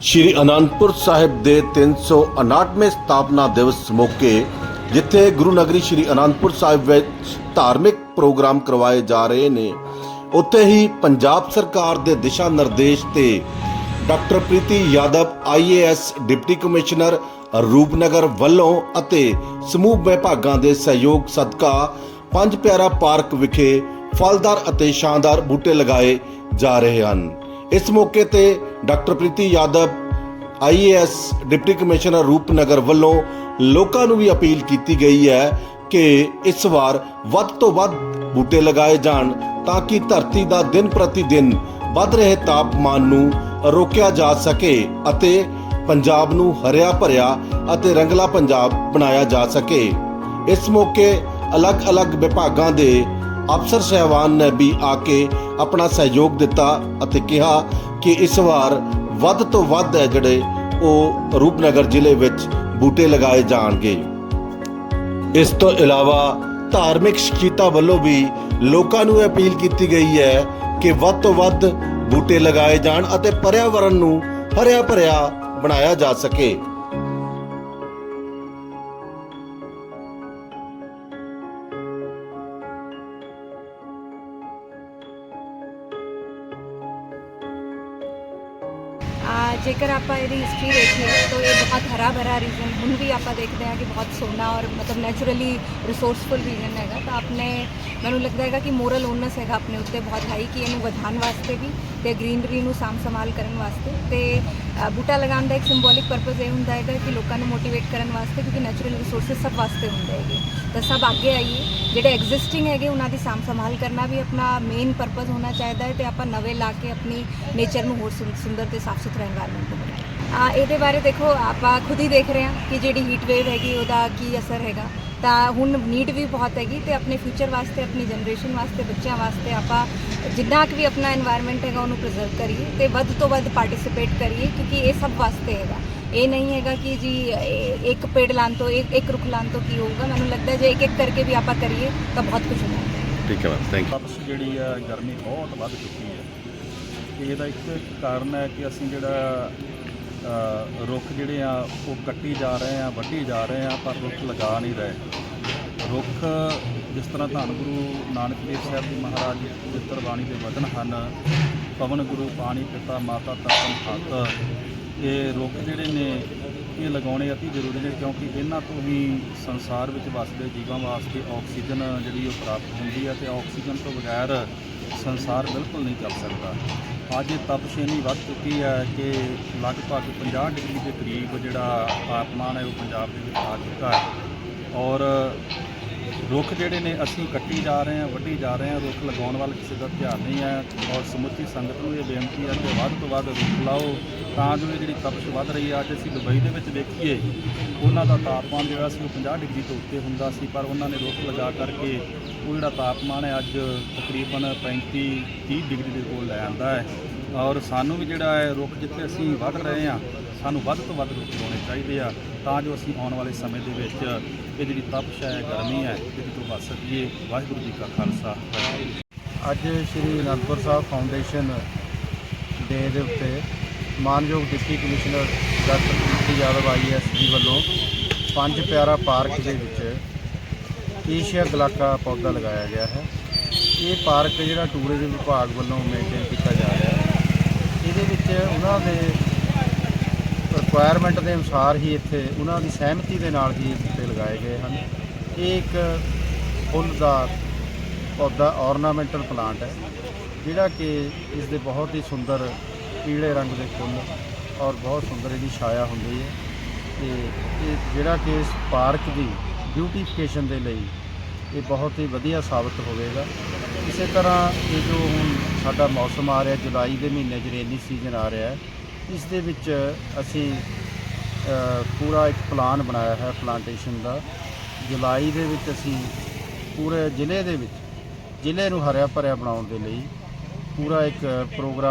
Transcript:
ਸ਼੍ਰੀ ਅਨੰਦਪੁਰ ਸਾਹਿਬ ਦੇ 359ਵੇਂ ਸਥਾਪਨਾ ਦਿਵਸ ਮੌਕੇ, ਜਿੱਥੇ ਗੁਰੂ ਨਗਰੀ ਸ਼੍ਰੀ ਅਨੰਦਪੁਰ ਸਾਹਿਬ ਵਿੱਚ ਧਾਰਮਿਕ ਪ੍ਰੋਗਰਾਮ ਕਰਵਾਏ ਜਾ ਰਹੇ ਨੇ। ਉੱਥੇ ਹੀ ਪੰਜਾਬ ਸਰਕਾਰ ਦੇ ਦਿਸ਼ਾ ਨਿਰਦੇਸ਼ ਤੇ doctor Preeti Yadav IAS deputy commissioner Rupnagar ਵੱਲੋਂ ਅਤੇ ਸਮੂਹ ਵਿਭਾਗਾਂ ਦੇ ਸਹਿਯੋਗ ਸਦਕਾ ਪੰਜ ਪਿਆਰਾ ਪਾਰਕ ਵਿਖੇ ਫਲਦਾਰ ਅਤੇ ਸ਼ਾਨਦਾਰ ਬੂਟੇ ਲਗਾਏ ਜਾ ਰਹੇ ਹਨ। ਇਸ ਮੌਕੇ ਤੇ doctor Preeti Yadav IAS deputy commissioner Rupnagar ਵੱਲੋਂ ਲੋਕਾਂ ਨੂੰ ਵੀ ਅਪੀਲ ਕੀਤੀ ਗਈ ਹੈ ਕਿ ਇਸ ਵਾਰ ਵੱਧ ਤੋਂ ਵੱਧ ਬੂਟੇ ਲਗਾਏ ਜਾਣ ਤਾਂ ਕਿ ਧਰਤੀ ਦਾ ਦਿਨ ਪ੍ਰਤੀ ਦਿਨ ਵੱਧ ਰਹੇ ਤਾਪਮਾਨ ਨੂੰ ਰੋਕਿਆ ਜਾ ਸਕੇ ਅਤੇ ਪੰਜਾਬ ਨੂੰ ਹਰਿਆ ਭਰਿਆ ਅਤੇ ਰੰਗਲਾ ਪੰਜਾਬ ਬਣਾਇਆ ਜਾ ਸਕੇ। ਇਸ ਮੌਕੇ ਅਲੱਗ-ਅਲੱਗ ਵਿਭਾਗਾਂ ਦੇ ਅਫਸਰ ਸਹਿਬਾਨ ਨੇ ਵੀ ਆ ਕੇ ਆਪਣਾ ਸਹਿਯੋਗ ਦਿੱਤਾ ਅਤੇ ਕਿਹਾ ਕਿ ਇਸ ਵਾਰ ਵੱਧ ਤੋਂ ਵੱਧ ਹੈ ਜਿਹੜੇ ਉਹ ਰੂਪਨਗਰ ਜ਼ਿਲ੍ਹੇ ਵਿੱਚ ਬੂਟੇ ਲਗਾਏ ਜਾਣਗੇ। ਇਸ ਤੋਂ ਇਲਾਵਾ ਧਾਰਮਿਕ ਸ਼ਕੀਤਾ ਵੱਲੋਂ ਵੀ ਲੋਕਾਂ ਨੂੰ ਅਪੀਲ ਕੀਤੀ ਗਈ ਹੈ ਕਿ ਵੱਧ ਤੋਂ ਵੱਧ ਬੂਟੇ ਲਗਾਏ ਜਾਣ ਅਤੇ ਪਰਿਆਵਰਣ ਨੂੰ ਹਰਿਆ ਭਰਿਆ ਬਣਾਇਆ ਜਾ ਸਕੇ। ਜੇਕਰ ਆਪਾਂ ਇਹਦੀ ਹਿਸਟਰੀ ਦੇਖੀਏ ਤਾਂ ਇਹ ਬਹੁਤ ਹਰਾ ਭਰਾ ਰੀਜਨ ਹੁਣ ਵੀ ਆਪਾਂ ਦੇਖਦੇ ਹਾਂ ਕਿ ਬਹੁਤ ਸੋਨਾ ਔਰ ਮਤਲਬ ਨੈਚੁਰਲੀ ਰਿਸੋਰਸਫੁਲ ਰੀਜਨ ਹੈਗਾ। ਤਾਂ ਆਪਣੇ, ਮੈਨੂੰ ਲੱਗਦਾ ਹੈਗਾ ਕਿ ਮੋਰਲ ਓਨਸ ਹੈਗਾ ਆਪਣੇ ਉੱਤੇ ਬਹੁਤ ਹਾਈ ਕਿ ਇਹਨੂੰ ਵਧਾਉਣ ਵਾਸਤੇ ਵੀ। ਤੇ ਗ੍ਰੀਨਰੀ ਨੂੰ ਸਾਂਭ ਸੰਭਾਲ ਕਰਨ ਵਾਸਤੇ ਤੇ ਬੂਟਾ ਲਗਾਉਣ ਦਾ ਇੱਕ ਸਿੰਬੋਲਿਕ ਪਰਪਸ ਇਹ ਹੁੰਦਾ ਹੈਗਾ ਕਿ ਲੋਕਾਂ ਨੂੰ ਮੋਟੀਵੇਟ ਕਰਨ ਵਾਸਤੇ ਕਿਉਂਕਿ ਨੈਚੁਰਲ ਰਿਸੋਰਸਸ ਸਭ ਵਾਸਤੇ ਹੁੰਦੇ ਹੈਗੇ। ਤਾਂ ਸਭ ਅੱਗੇ ਆਈਏ। ਜਿਹੜੇ ਐਗਜ਼ਿਸਟਿੰਗ ਹੈਗੇ ਉਹਨਾਂ ਦੀ ਸਾਂਭ ਸੰਭਾਲ ਕਰਨਾ ਵੀ ਆਪਣਾ ਮੇਨ ਪਰਪਸ ਹੋਣਾ ਚਾਹੀਦਾ ਹੈ ਤੇ ਆਪਾਂ ਨਵੇਂ ਲਾ ਕੇ ਆਪਣੀ ਨੇਚਰ ਨੂੰ ਹੋਰ ਸੁੰਦਰ ਤੇ ਸਾਫ਼ ਸੁਥਰਾ এনवायरमेंट ਬਣਾਈਏ। ਇਹਦੇ ਬਾਰੇ ਦੇਖੋ, ਆਪਾਂ ਖੁਦ ਹੀ ਦੇਖ ਰਹੇ ਹਾਂ ਕਿ ਜਿਹੜੀ ਹੀਟ ਵੇਵ ਹੈਗੀ ਉਹਦਾ ਕੀ ਅਸਰ ਹੈਗਾ। ਤਾਂ ਹੁਣ ਨੀਡ ਵੀ ਬਹੁਤ ਹੈਗੀ ਤੇ ਆਪਣੇ ਫਿਊਚਰ ਵਾਸਤੇ ਆਪਣੀ ਜਨਰੇਸ਼ਨ ਵਾਸਤੇ ਬੱਚਿਆਂ ਵਾਸਤੇ ਆਪਾਂ ਜਿੰਨਾ ਕੁ ਵੀ ਆਪਣਾ এনवायरमेंट ਹੈਗਾ ਉਹਨੂੰ ਪ੍ਰੀਜ਼ਰਵ ਕਰੀਏ ਤੇ ਵੱਧ ਤੋਂ ਵੱਧ ਪਾਰਟਿਸਿਪੇਟ ਕਰੀਏ ਕਿਉਂਕਿ ਇਹ ਸਭ ਵਾਸਤੇ ਹੈਗਾ। ਇਹ ਨਹੀਂ ਹੈਗਾ ਕਿ ਜੀ ਇੱਕ ਪੇੜ ਲਾਣ ਤੋਂ ਇੱਕ ਇੱਕ ਰੁੱਖ ਲਾਣ ਤੋਂ ਕੀ ਹੋਊਗਾ। ਮੈਨੂੰ ਲੱਗਦਾ ਜੇ ਇੱਕ ਇੱਕ ਕਰਕੇ ਵੀ ਆਪਾਂ ਕਰੀਏ ਤਾਂ ਬਹੁਤ ਕੁਝ ਹੋਊਗਾ। ਠੀਕ ਹੈ ਮੈਮ ਥੈਂਕ ਯੂ ਜਿਹੜੀ ਆ ਗਰਮੀ ਬਹੁਤ ਵੱਧ ਚੁੱਕੀ ਹੈ। ਇਹਦਾ ਇੱਕ ਕਾਰਨ ਹੈ ਕਿ ਅਸੀਂ ਜਿਹੜਾ ਰੁੱਖ ਜਿਹੜੇ ਆ ਉਹ ਕੱਟੀ ਜਾ ਰਹੇ ਆ ਵੱਢੀ ਜਾ ਰਹੇ ਆ ਪਰ ਰੁੱਖ ਲਗਾ ਨਹੀਂ ਰਹੇ। ਰੁੱਖ ਜਿਸ ਤਰ੍ਹਾਂ ਧੰਨ ਗੁਰੂ ਨਾਨਕ ਦੇਵ ਸਾਹਿਬ ਜੀ ਮਹਾਰਾਜ ਜੀ ਪਵਿੱਤਰ ਬਾਣੀ ਦੇ ਵਚਨ ਹਨ, ਪਵਨ ਗੁਰੂ, ਪਾਣੀ, ਪਿਤਾ, ਮਾਤਾ ਤਪਨ ਖਤ ਇਹ ਰੁੱਖ ਜਿਹੜੇ ਨੇ, ਇਹ ਲਗਾਉਣੇ ਅਤੀ ਜ਼ਰੂਰੀ ਨੇ ਕਿਉਂਕਿ ਇਹਨਾਂ ਤੋਂ ਹੀ ਸੰਸਾਰ ਵਿੱਚ ਵੱਸਦੇ ਜੀਵਾਂ ਵਾਸਤੇ ਆਕਸੀਜਨ ਜਿਹੜੀ ਉਹ ਪ੍ਰਾਪਤ ਹੁੰਦੀ ਹੈ ਤੇ ਆਕਸੀਜਨ ਤੋਂ ਬਗੈਰ ਸੰਸਾਰ ਬਿਲਕੁਲ ਨਹੀਂ ਚੱਲ ਸਕਦਾ। ਅੱਜ ਇਹ ਤਪਸ਼ੇਨੀ ਵੱਧ ਚੁੱਕੀ ਹੈ ਕਿ ਲਗਭਗ 50 ਡਿਗਰੀ ਦੇ ਕਰੀਬ ਜਿਹੜਾ ਤਾਪਮਾਨ ਹੈ ਉਹ ਪੰਜਾਬ ਦੇ ਵਿੱਚ ਆ ਚੁੱਕਾ ਹੈ ਔਰ ਰੁੱਖ ਜਿਹੜੇ ਨੇ, ਅਸੀਂ ਕੱਟੀ ਜਾ ਰਹੇ ਹਾਂ, ਵੱਢੀ ਜਾ ਰਹੇ ਹਾਂ, ਰੁੱਖ ਲਗਾਉਣ ਵੱਲ ਕਿਸੇ ਦਾ ਧਿਆਨ ਨਹੀਂ ਹੈ ਔਰ ਸਮੁੱਚੀ ਸੰਗਤ ਨੂੰ ਇਹ ਬੇਨਤੀ ਹੈ ਕਿ ਵੱਧ ਤੋਂ ਵੱਧ ਰੁੱਖ ਲਾਓ ਤਾਂ ਜੋ ਇਹ ਜਿਹੜੀ ਤਪਸ਼ ਵੱਧ ਰਹੀ ਹੈ, ਅੱਜ ਅਸੀਂ ਦੁਬਈ ਦੇ ਵਿੱਚ ਵੇਖੀਏ, ਉਹਨਾਂ ਦਾ ਤਾਪਮਾਨ ਜਿਹੜਾ ਸੀ ਉਹ 50 ਡਿਗਰੀ ਤੋਂ ਉੱਤੇ ਹੁੰਦਾ ਸੀ, ਪਰ ਉਹਨਾਂ ਨੇ ਰੁੱਖ ਲਗਾ ਕਰਕੇ ਉਹ ਜਿਹੜਾ ਤਾਪਮਾਨ ਹੈ ਅੱਜ ਤਕਰੀਬਨ 35 30 ਡਿਗਰੀ ਦੇ ਕੋਲ ਲੈ ਆਂਦਾ ਹੈ। ਔਰ ਸਾਨੂੰ ਵੀ ਜਿਹੜਾ ਹੈ ਰੁੱਖ ਜਿੱਥੇ ਅਸੀਂ ਵੱਢ ਰਹੇ ਹਾਂ ਸਾਨੂੰ ਵੱਧ ਤੋਂ ਵੱਧ ਰੁੱਖ ਲਾਉਣੇ ਚਾਹੀਦੇ ਆ, ਤਾਂ ਜੋ ਅਸੀਂ ਆਉਣ ਵਾਲੇ ਸਮੇਂ ਦੇ ਵਿੱਚ ਇਹ ਜਿਹੜੀ ਤਪਸ਼ ਹੈ, ਗਰਮੀ ਹੈ, ਇਹਦੇ ਤੋਂ ਬਚ ਸਕੀਏ। ਵਾਹਿਗੁਰੂ ਜੀ ਕਾ ਖਾਲਸਾ। ਅੱਜ ਸ਼੍ਰੀ ਅਨੰਦਪੁਰ ਸਾਹਿਬ ਫਾਊਂਡੇਸ਼ਨ ਡੇ ਦੇ ਉੱਤੇ ਮਾਨਯੋਗ deputy commissioner doctor Preeti Yadav IAS ji ਵੱਲੋਂ ਪੰਜ ਪਿਆਰਾ ਪਾਰਕ ਦੇ ਵਿੱਚ ਏਸ਼ੀਆ ਗਲਾਕਾ ਪੌਦਾ ਲਗਾਇਆ ਗਿਆ ਹੈ। ਇਹ ਪਾਰਕ ਜਿਹੜਾ ਟੂਰਿਜ਼ਮ ਵਿਭਾਗ ਵੱਲੋਂ ਮੇਨਟੇਨ ਕੀਤਾ ਜਾ ਰਿਹਾ ਹੈ। ਇਹਦੇ ਵਿੱਚ ਉਹਨਾਂ ਦੇ ਰਿਕੁਆਇਰਮੈਂਟ ਦੇ ਅਨੁਸਾਰ ਹੀ ਇੱਥੇ ਉਹਨਾਂ ਦੀ ਸਹਿਮਤੀ ਦੇ ਨਾਲ ਹੀ ਇਹ ਬੂਟੇ ਲਗਾਏ ਗਏ ਹਨ। ਇਹ ਇੱਕ ਫੁੱਲਦਾਰ ਪੌਦਾ ਔਰਨਾਮੈਂਟਲ ਪਲਾਂਟ ਹੈ, ਜਿਹੜਾ ਕਿ ਇਸ ਦੇ ਬਹੁਤ ਹੀ ਸੁੰਦਰ ਪੀਲੇ ਰੰਗ ਦੇ ਫੁੱਲ ਔਰ ਬਹੁਤ ਸੁੰਦਰ ਇਹਦੀ ਛਾਇਆ ਹੁੰਦੀ ਹੈ। ਤੇ ਇਹ ਜਿਹੜਾ ਕਿ ਇਸ ਪਾਰਕ ਦੀ ਬਿਊਟੀਫਿਕੇਸ਼ਨ ਦੇ ਲਈ ਇਹ ਬਹੁਤ ਹੀ ਵਧੀਆ ਸਾਬਤ ਹੋਵੇਗਾ। ਇਸੇ ਤਰ੍ਹਾਂ ਇਹ ਜੋ ਹੁਣ ਸਾਡਾ ਮੌਸਮ ਆ ਰਿਹਾ, ਜੁਲਾਈ ਦੇ ਮਹੀਨੇ 'ਚ ਰੇਨੀ ਸੀਜ਼ਨ ਆ ਰਿਹਾ ਹੈ ਇਸ ਦੇ ਵਿੱਚ ਅਸੀਂ ਪੂਰਾ ਇੱਕ ਪਲਾਨ ਬਣਾਇਆ ਹੈ ਪਲਾਂਟੇਸ਼ਨ ਦਾ। ਜੁਲਾਈ ਦੇ ਵਿੱਚ ਅਸੀਂ ਪੂਰੇ ਜ਼ਿਲ੍ਹੇ ਦੇ ਵਿੱਚ, ਜ਼ਿਲ੍ਹੇ ਨੂੰ ਹਰਿਆ ਭਰਿਆ ਬਣਾਉਣ ਦੇ ਲਈ ਪੂਰਾ ਇੱਕ ਪ੍ਰੋਗਰਾਮ